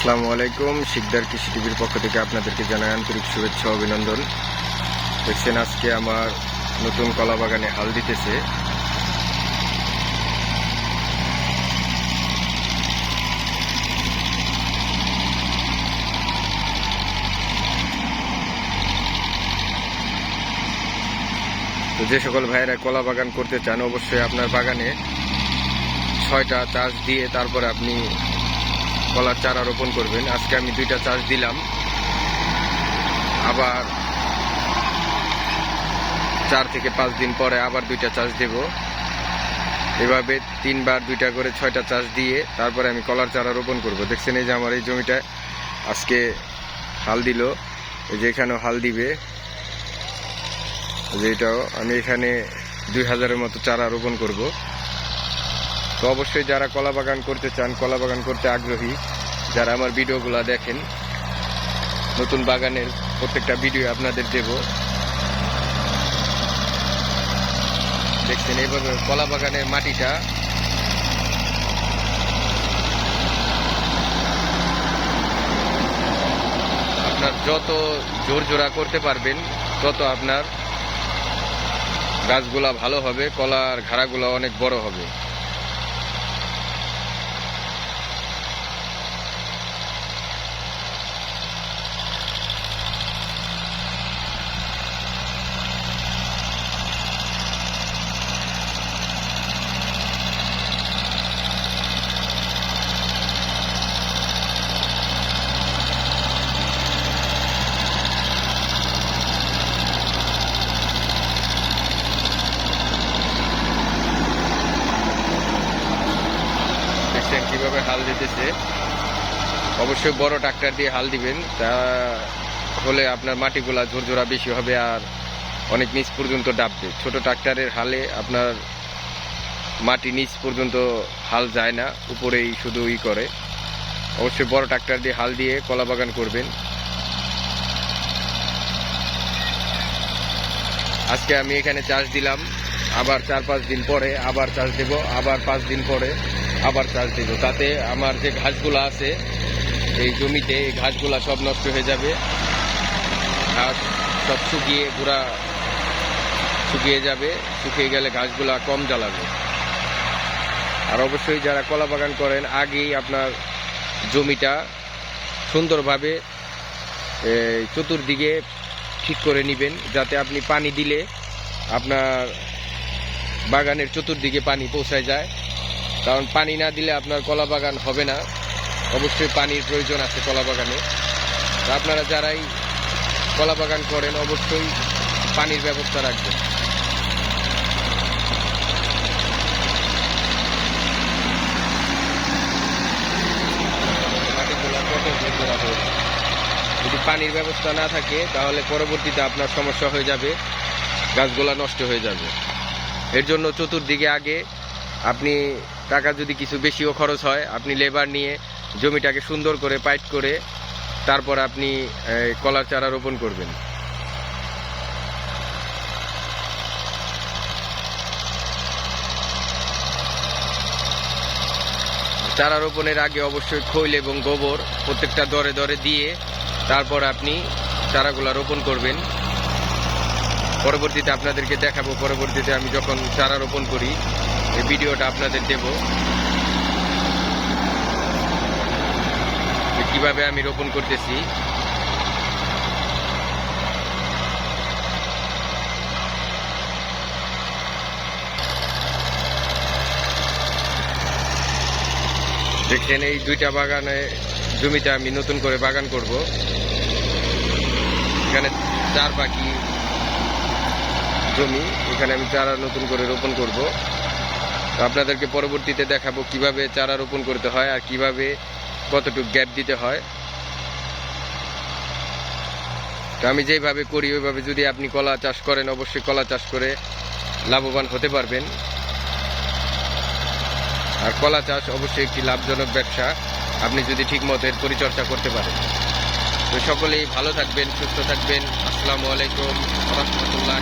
আসসালামু আলাইকুম। শিকদার কৃষি টিভির পক্ষ থেকে আপনাদেরকে জানাই আন্তরিক শুভেচ্ছা অভিনন্দন। দেখছেন আজকে আমার নতুন কলা বাগানে হাল দিতেছে। তো যে সকল ভাইয়েরা কলা বাগান করতে চান, অবশ্যই আপনার বাগানে ছয়টা চাষ দিয়ে তারপরে আপনি কলার চারা রোপণ করবেন। আজকে আমি দুইটা চাষ দিলাম। আবার চার থেকে পাঁচ দিন পরে আবার দুইটা চাষ দেব। এভাবে তিনবার দুইটা করে ছয়টা চাষ দিয়ে তারপরে আমি কলার চারা রোপণ করব। দেখছেন এই যে আমার এই জমিটা আজকে হাল দিল। এই যে এখানেও হাল দিবে। এই যে এটাও আমি এখানে দুই হাজারের মতো চারা রোপণ করব। তো অবশ্যই যারা কলা বাগান করতে চান, কলা বাগান করতে আগ্রহী, যারা আমার ভিডিওগুলো দেখেন, নতুন বাগানের প্রত্যেকটা ভিডিও আপনাদের দেব। দেখছেন, এইভাবে কলা বাগানের মাটিটা আপনার যত জোর জোড়া করতে পারবেন, তত আপনার গাছগুলা ভালো হবে, কলার ঘাড়াগুলো অনেক বড় হবে দেখছেন কীভাবে হাল দিতেছে। অবশ্যই বড় ট্রাক্টর দিয়ে হাল দিবেন। তা হলে আপনার মাটিগুলা ঝুরঝুরা বেশি হবে আর অনেক নিচ পর্যন্ত ডাববে। ছোট ট্রাক্টরের হালে আপনার মাটি নিচ পর্যন্ত হাল যায় না, উপরেই শুধু ই করে। অবশ্যই বড় ট্রাক্টর দিয়ে হাল দিয়ে কলা বাগান করবেন। আজকে আমি এখানে চাষ দিলাম। আবার চার পাঁচ দিন পরে আবার চাষ দেব। আবার পাঁচ দিন পরে আবার চাষ দেব। তাতে আমার যে ঘাসগুলো আছে, এই জমিতে এই ঘাসগুলো সব নষ্ট হয়ে যাবে। ঘাস সব শুকিয়ে পুরা শুকিয়ে যাবে। শুকিয়ে গেলে ঘাসগুলা কম জ্বালাবে। আর অবশ্যই যারা কলা বাগান করেন, আগেই আপনার জমিটা সুন্দরভাবে চতুর্দিকে ঠিক করে নেবেন, যাতে আপনি পানি দিলে আপনার বাগানের চতুর্দিকে পানি পৌঁছায় যায়। কারণ পানি না দিলে আপনার কলা বাগান হবে না। অবশ্যই পানির প্রয়োজন আছে কলা বাগানে আপনারা যারাই কলা বাগান করেন, অবশ্যই পানির ব্যবস্থা রাখবেন। যদি পানির ব্যবস্থা না থাকে, তাহলে পরবর্তীতে আপনার সমস্যা হয়ে যাবে, গাছগুলা নষ্ট হয়ে যাবে। এর জন্য চতুর্দিকে আগে আপনি টাকা যদি কিছু বেশিও খরচ হয়, আপনি লেবার নিয়ে জমিটাকে সুন্দর করে পাইট করে তারপর আপনি কলার চারা রোপণ করবেন। চারা রোপণের আগে অবশ্যই খৈল এবং গোবর প্রত্যেকটা দরে দরে দিয়ে তারপর আপনি চারাগুলা রোপণ করবেন। পরবর্তীতে আপনাদেরকে দেখাবো, পরবর্তীতে আমি যখন চারা রোপণ করি, এই ভিডিওটা আপনাদের দেব। কীভাবে আমি রোপণ করতেছি। দেখছেন এই দুইটা বাগানে জমিতে আমি নতুন করে বাগান করব। এখানে চার বাকি জমি, এখানে আমি চারা নতুন করে রোপণ করব। আপনাদেরকে পরবর্তীতে দেখাবো কীভাবে চারা রোপণ করতে হয় আর কীভাবে কতটুকু গ্যাপ দিতে হয়। তো আমি যেভাবে করি, ওইভাবে যদি আপনি কলা চাষ করেন, অবশ্যই কলা চাষ করে লাভবান হতে পারবেন। আর কলা চাষ অবশ্যই একটি লাভজনক ব্যবসা। আপনি যদি ঠিক মতো এর পরিচর্যা করতে পারেন। তো সকলেই ভালো থাকবেন, সুস্থ থাকবেন। আসসালামু আলাইকুম রহমতুল্লাহ